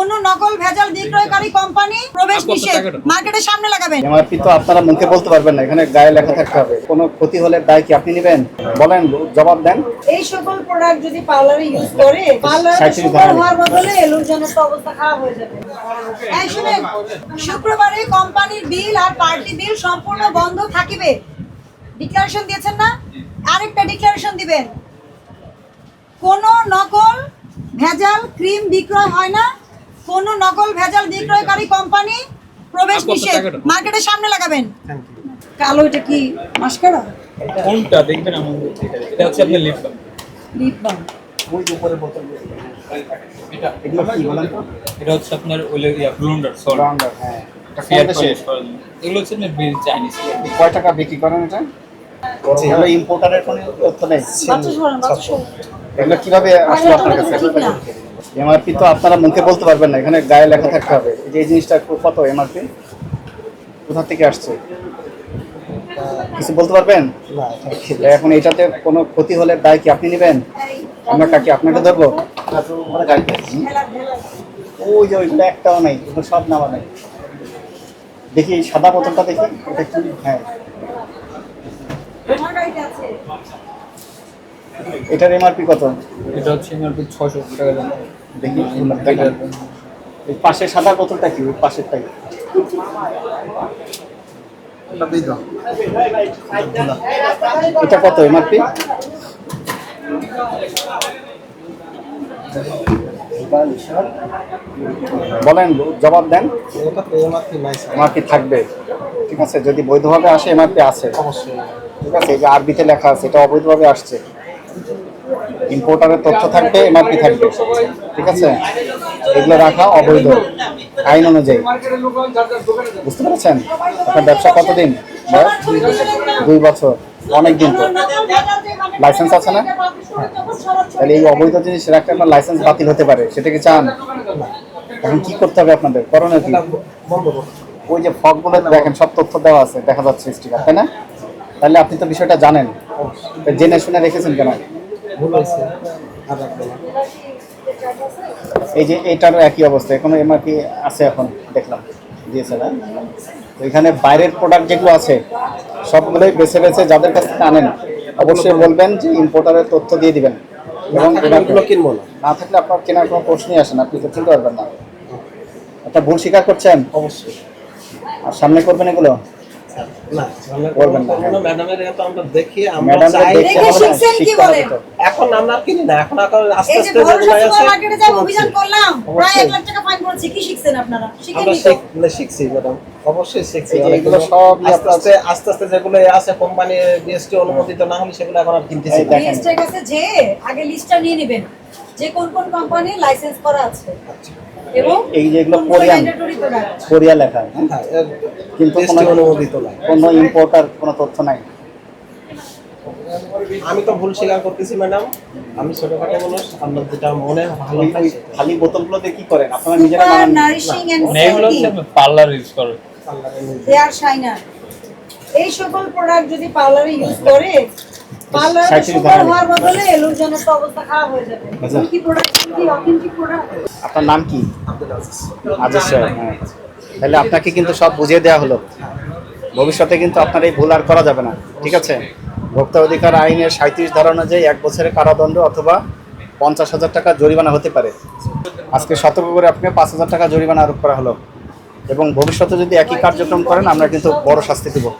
কোন নকল ভেজাল বিক্রয়কারী কোম্পানি প্রবেশ নিষেধ। মার্কেটের সামনে লাগাবেন। এমআরপি তো আপনারা মুখে বলতে পারবেন না এখানে গায়ে লেখা থাকতে হবে। কোনো ক্ষতি হলে দায় কি আপনি নেবেন? বলেন জবাব দেন। এই সকল প্রোডাক্ট যদি পার্লারে ইউজ করে পার্লারে ধরনের। হওয়ার বদলে এলুর জন্য তো অবস্থা খারাপ হয়ে যাবে। এই শুনেন শুক্রবারে কোম্পানির বিল আর পার্টি বিল সম্পূর্ণ বন্ধ থাকিবে। ডিক্লারেশন দিয়েছেন না? আরেকটা ডিক্লারেশন দিবেন। কোন নকল ভেজাল ক্রিম বিক্রয় হয় না। কোন নকল ভেজাল বিক্রয়কারী কোম্পানি প্রবেশ নিষেধ। মার্কেটের সামনে লাগাবেন। কালো এটা কি মাস্কারা? কোনটা? দেখবেন আমাদের এটা হচ্ছে আপনার লিপ বাম লিপ বাম ওই উপরে বোতল এটা এগুলো কি বলেন তো? এটা হচ্ছে আপনার ওই ইয়া ব্লুন্ডার হ্যাঁ? এগুলো হচ্ছে আপনার চাইনিজ কয় টাকা বিক্রি করেন এটা? ইম্পোর্টারের কোনো তথ্য নেই। এগুলো কীভাবে আসলো আপনার কাছে। এমআরপি তো আপনারা মুখে বলতে পারবেন না এখানে গায়ে লেখা থাকতে হবে। যে জিনিসটা কত এমআরপি কোথা থেকে আসছে? কিছু বলতে পারবেন? এখন এটাতে কোনো ক্ষতি হলে দায় কি আপনি নেবেন? আমরা কাকে আপনাকে ধরবো। ওই যে ওইগুলো একটাও নাই ওগুলো সব নামা নাই। দেখি সাদা বোতলটা দেখি এটা কি? হ্যাঁ। এটার এমআরপি কত? এটা হচ্ছে আমার ছয়শো টাকা দাম। দেখি এই পাশের সাদা বোতলটা কি? ওই পাশেরটা কি এটা কত এমআরপি বলেন জবাব দেন। এমআরপি থাকবে। ঠিক আছে যদি বৈধভাবে আসে এমআরপি আছে। ঠিক আছে এই যে আরবিতে লেখা আছে এটা অবৈধভাবে আসছে। ইম্পোর্টারের তথ্য থাকবে এমআরপি থাকবে। ঠিক আছে? এগুলো রাখা অবৈধ। আইন অনুযায়ী। বুঝতে পেরেছেন? আপনার ব্যবসা কতদিন? বয়স? দুই বছর। অনেক দিন তো। লাইসেন্স আছে না? তাহলে এই অবৈধ জিনিস রাখলে আপনার লাইসেন্স বাতিল হতে পারে। সেটা কি চান? এখন কি করতে হবে আপনাদের? করণীয় কি? ওই যে ফগগুলো দেখেন, সব তথ্য দেওয়া আছে। দেখা যাচ্ছে, স্টিকার, তাই না? তাহলে আপনি তো বিষয়টা জানেন। জেনে শুনে রেখেছেন কেন? এই যে এটারও একই অবস্থা এখনও এমআরপি আছে এখন দেখলাম দিয়েছে না। তো এখানে বাইরের প্রোডাক্ট যেগুলো আছে সবগুলোই বেছে বেছে যাদের কাছ থেকে আনেন অবশ্যই বলবেন যে ইম্পোর্টারের তথ্য দিয়ে দিবেন। এবং এগুলো কিনবো না। না থাকলে আপনার কেনার কোনো প্রশ্নই আসে না আপনি তো চিনতে পারবেন না। একটা ভুল স্বীকার করছেন? অবশ্যই। আর সামনে করবেন এগুলো? না। করবেন না। ম্যাডামের এটা আমরা দেখি আমরা ম্যাডাম চাই দেখে শিখছেন কি বলেন? এখন আমরা কিনি না এখন এখন আস্তে আস্তে ভরসা যেগুলো আছে সুপারমার্কেটে যে অভিযান করলাম প্রায় এক লাখ টাকা ফাইন করেছি কি শিখছেন আপনারা? শিখেন আমরা তো? শিখ- না, শিখছি ম্যাডাম। অবশ্যই শিখছি এগুলো সবই আস্তে আস্তে আস্তে আস্তে যেগুলো আছে কোম্পানি অনুমোদিত না হলে সেগুলো এখন আর কিনতেছি বিএসটির কাছে যে আগে লিস্টটা নিয়ে নেবেন। যে কোন কোন কোম্পানি লাইসেন্স করা আছে। এবং এই যেগুলো কোরিয়ান কোরিয়া লেখা হ্যাঁ? কিন্তু কোনো অনুমোদিত না কোনো ইম্পোর্টার কোনো তথ্য নাই। আমি তো ভুল স্বীকার করতেছি ম্যাডাম। আমি ছোটখাটো মানুষ আপনার যেটা মনে ভালো। খালি বোতলগুলোতে কি করেন? আপনারা নিজেরা বানান। এগুলো পার্লার ইউজ করে। নির্দেশ। They এই সকল প্রোডাক্ট যদি পার্লারে ইউজ করে হয়ে আচ্ছা। আপনার নাম কি? আব্দুল আজিজ। সাহেব হ্যাঁ। তাহলে আপনাকে কিন্তু সব বুঝিয়ে দেওয়া হলো। ভবিষ্যতে কিন্তু আপনার এই ভুল আর করা যাবে না ঠিক আছে? ভোক্তা অধিকার আইনের সাঁত্রিশ ধারা অনুযায়ী এক বছরের কারাদণ্ড অথবা পঞ্চাশ হাজার টাকা জরিমানা হতে পারে। আজকে সতর্ক করে আপনাকে পাঁচ হাজার টাকা জরিমানা আরোপ করা হলো। এবং ভবিষ্যতে যদি একই কার্যক্রম করেন আমরা কিন্তু বড় শাস্তি দেবো।